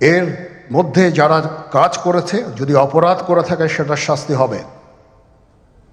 এর মধ্যে যারা কাজ করেছে, যদি অপরাধ করে থাকে, সেটার শাস্তি হবে।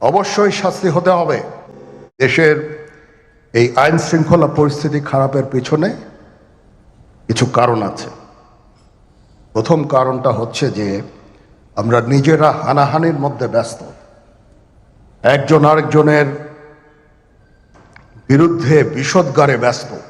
অবশ্যই শাস্তি হতে হবে। দেশের এই আইন শৃঙ্খলা পরিস্থিতি খারাপের পিছনে কিছু কারণ আছে। প্রথম কারণটা হচ্ছে যে, আমরা নিজেরা হানাহানির মধ্যে ব্যস্ত। একজন আরেকজনের বিরুদ্ধে বিষদগারে ব্যস্ত।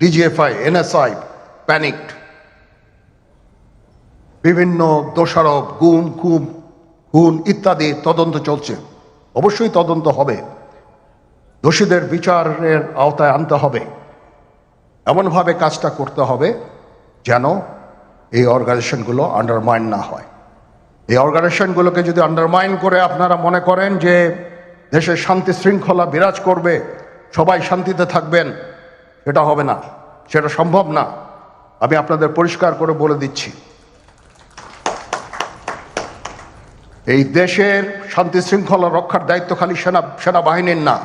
DGFI NSI panicked বিভিন্ন দোষারোপ, গুম খুম খুন ইত্যাদি তদন্ত চলছে। অবশ্যই তদন্ত হবে। দোষীদের বিচারের আওতায় আনতে হবে। এমনভাবে কাজটা করতে হবে যেন এই অর্গানাইজেশনগুলো আন্ডারমাইন না হয়। এই অর্গানাইজেশনগুলোকে যদি আন্ডারমাইন করে আপনারা মনে করেন যে দেশের শান্তি শৃঙ্খলা বিরাজ করবে, সবাই শান্তিতে থাকবেন সেটা হবে না, সেটা সম্ভব না। আমি আপনাদের পরিষ্কার করে বলে দিচ্ছি। এই দেশের শান্তি শৃঙ্খলা রক্ষার দায়িত্ব খালি সেনা, সেনাবাহিনীর না।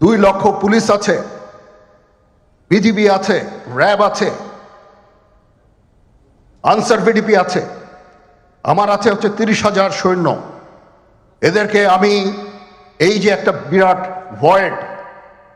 দুই লক্ষ পুলিশ আছে, বিজিবি আছে, র্যাব আছে, আনসার বিডিপি আছে। আমার আছে হচ্ছে তিরিশ হাজার সৈন্য। এদেরকে আমি এই যে একটা বিরাট ভয়েড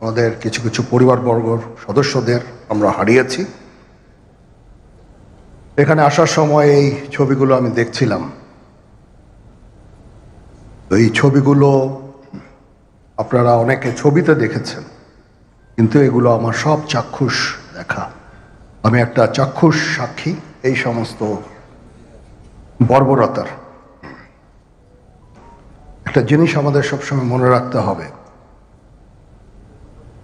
আমাদের কিছু কিছু পরিবারবর্গর সদস্যদের আমরা হারিয়েছি। এখানে আসার সময় এই ছবিগুলো আমি দেখছিলাম। এই ছবিগুলো আপনারা অনেকে ছবিতে দেখেছেন, কিন্তু এগুলো আমার সব চাক্ষুষ দেখা। আমি একটা চাক্ষুষ সাক্ষী এই সমস্ত বর্বরতার। একটা জিনিস আমাদের সবসময় মনে রাখতে হবে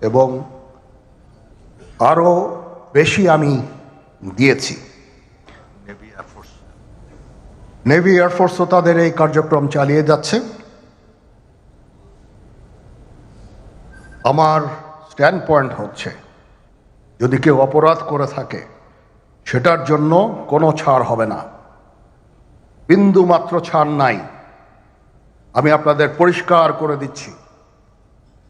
এবং আরও বেশি আমি দিয়েছি। নেভি এয়ারফোর্সও তাদের এই কার্যক্রম চালিয়ে যাচ্ছে। আমার স্ট্যান্ড পয়েন্ট হচ্ছে যদি কেউ অপরাধ করে থাকে সেটার জন্য কোনো ছাড় হবে না। বিন্দু মাত্র ছাড় নাই। আমি আপনাদের পরিষ্কার করে দিচ্ছি।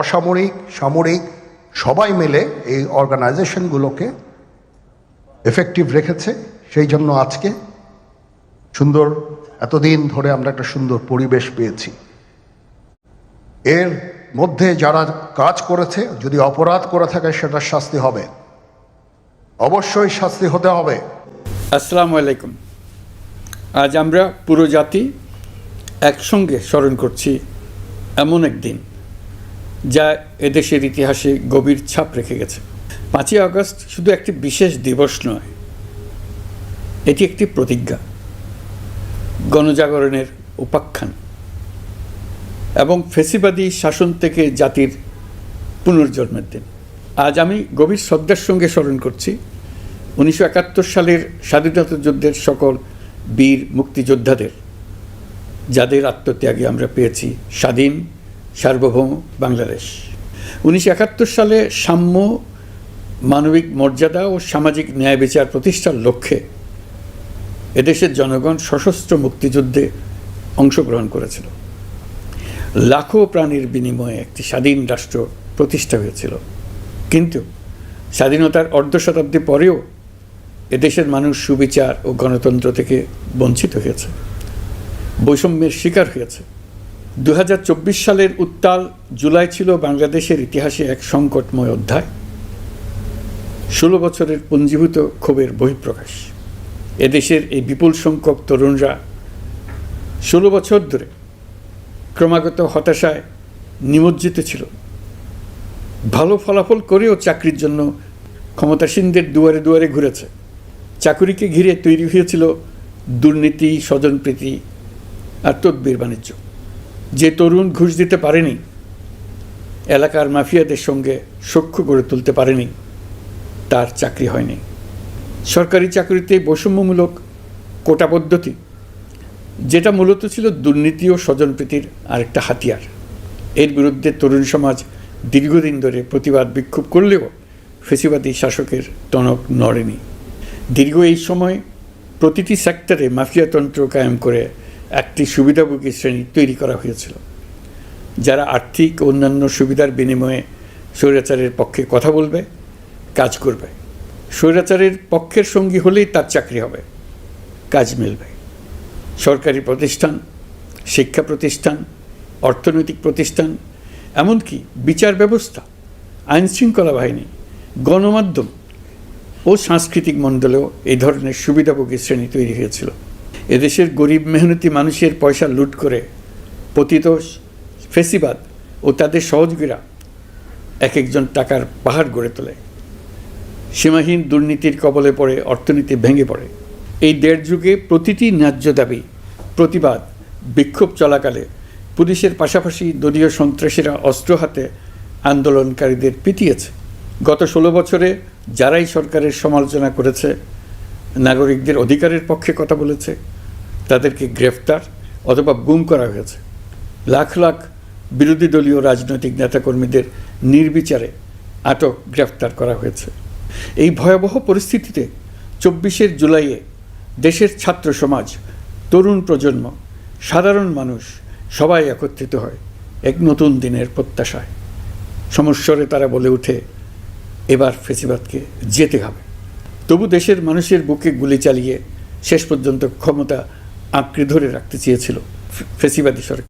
অসামরিক, সামরিক, সবাই মিলে এই অর্গানাইজেশনগুলোকে এফেক্টিভ রেখেছে। সেই জন্য আজকে সুন্দর, এতদিন ধরে আমরা একটা সুন্দর পরিবেশ পেয়েছি। এর মধ্যে যারা কাজ করেছে, যদি অপরাধ করে থাকে সেটা শাস্তি হবে। অবশ্যই শাস্তি হতে হবে। আসসালামু আলাইকুম। আজ আমরা পুরো জাতি একসঙ্গে স্মরণ করছি এমন একদিন। যা এদেশের ইতিহাসে গভীর ছাপ রেখে গেছে। পাঁচই আগস্ট শুধু একটি বিশেষ দিবস নয়, এটি একটি প্রতিজ্ঞা, গণজাগরণের উপাখ্যান এবং ফেসিবাদী শাসন থেকে জাতির পুনর্জন্মের দিন। আজ আমি গভীর শ্রদ্ধার সঙ্গে স্মরণ করছি, উনিশশো একাত্তর সালের স্বাধীনতা যুদ্ধের সকল বীর মুক্তিযোদ্ধাদের, যাদের আত্মত্যাগে আমরা পেয়েছি স্বাধীন সার্বভৌম বাংলাদেশ। উনিশশো একাত্তর সালে সাম্য, মানবিক মর্যাদা ও সামাজিক ন্যায় বিচার প্রতিষ্ঠার লক্ষ্যে এদেশের জনগণ সশস্ত্র মুক্তিযুদ্ধে অংশগ্রহণ করেছিল। লাখো প্রাণীর বিনিময়ে একটি স্বাধীন রাষ্ট্র প্রতিষ্ঠা হয়েছিল। কিন্তু স্বাধীনতার অর্ধ শতাব্দী পরেও এদেশের মানুষ সুবিচার ও গণতন্ত্র থেকে বঞ্চিত হয়েছে। বৈষম্যের শিকার হয়েছে। দু হাজার চব্বিশ সালের উত্তাল জুলাই ছিল বাংলাদেশের ইতিহাসে এক সংকটময় অধ্যায়। ষোলো বছরের পুঞ্জীভূত ক্ষোভের বহিঃপ্রকাশ। এদেশের এই বিপুল সংখ্যক তরুণরা ষোলো বছর ধরে ক্রমাগত হতাশায় নিমজ্জিত ছিল। ভালো ফলাফল করেও চাকরির জন্য ক্ষমতাসীনদের দুয়ারে দুয়ারে ঘুরেছে। চাকুরিকে ঘিরে তৈরি হয়েছিল দুর্নীতি, স্বজনপ্রীতি আর তদ্বির বাণিজ্য। যে তরুণ ঘুষ দিতে পারেনি, এলাকার মাফিয়াদের সঙ্গে সখ্য গড়ে তুলতে পারেনি, তার চাকরি হয়নি। সরকারি চাকরিতে বৈষম্যমূলক কোটা পদ্ধতি, যেটা মূলত ছিল দুর্নীতি ও স্বজনপ্রীতির আরেকটা হাতিয়ার। এর বিরুদ্ধে তরুণ সমাজ দীর্ঘদিন ধরে প্রতিবাদ বিক্ষোভ করলেও ফেসিবাদী শাসকের টনক নড়েনি। দীর্ঘ এই সময় প্রতিটি সেক্টরে মাফিয়াতন্ত্র কায়েম করে একটি সুবিধাভোগী শ্রেণি তৈরি করা হয়েছিল। যারা আর্থিক অন্যান্য সুবিধার বিনিময়ে স্বৈরাচারের পক্ষে কথা বলবে, কাজ করবে। স্বৈরাচারের পক্ষের সঙ্গী হলেই তার চাকরি হবে, কাজ মিলবে। সরকারি প্রতিষ্ঠান, শিক্ষা প্রতিষ্ঠান, অর্থনৈতিক প্রতিষ্ঠান, এমনকি বিচার ব্যবস্থা আইনশৃঙ্খলা বাহিনী, গণমাধ্যম ও সাংস্কৃতিক মণ্ডলেও এই ধরনের সুবিধাভোগী শ্রেণি তৈরি হয়েছিল। এদেশের গরিব মেহনতি মানুষের পয়সা লুট করে পতিত ফেসিবাদ ও তাদের সহযোগীরা এক একজন টাকার পাহাড় গড়ে তোলে। সীমাহীন দুর্নীতির কবলে পড়ে, অর্থনীতি ভেঙে পড়ে। এই দেড় যুগে প্রতিটি ন্যায্য দাবি, প্রতিবাদ, বিক্ষোভ চলাকালে পুলিশের পাশাপাশি দলীয় সন্ত্রাসীরা অস্ত্র হাতে আন্দোলনকারীদের পিটিয়েছে। গত ষোলো বছরে যারাই সরকারের সমালোচনা করেছে, নাগরিকদের অধিকারের পক্ষে কথা বলেছে তাদেরকে গ্রেফতার অথবা গুম করা হয়েছে। লাখ লাখ বিরোধী দলীয় রাজনৈতিক নেতাকর্মীদের নির্বিচারে আটক, গ্রেফতার করা হয়েছে। এই ভয়াবহ পরিস্থিতিতে চব্বিশের জুলাইয়ে দেশের ছাত্র সমাজ, তরুণ প্রজন্ম, সাধারণ মানুষ সবাই একত্রিত হয় এক নতুন দিনের প্রত্যাশায়। সমস্বরে তারা বলে ওঠে, এবার ফেসিবাদকে যেতে হবে। তবু দেশের মানুষের বুকে গুলি চালিয়ে শেষ পর্যন্ত ক্ষমতা আঁকড়ে ধরে রাখতে চেয়েছিল ফেসিবাদী সরকার।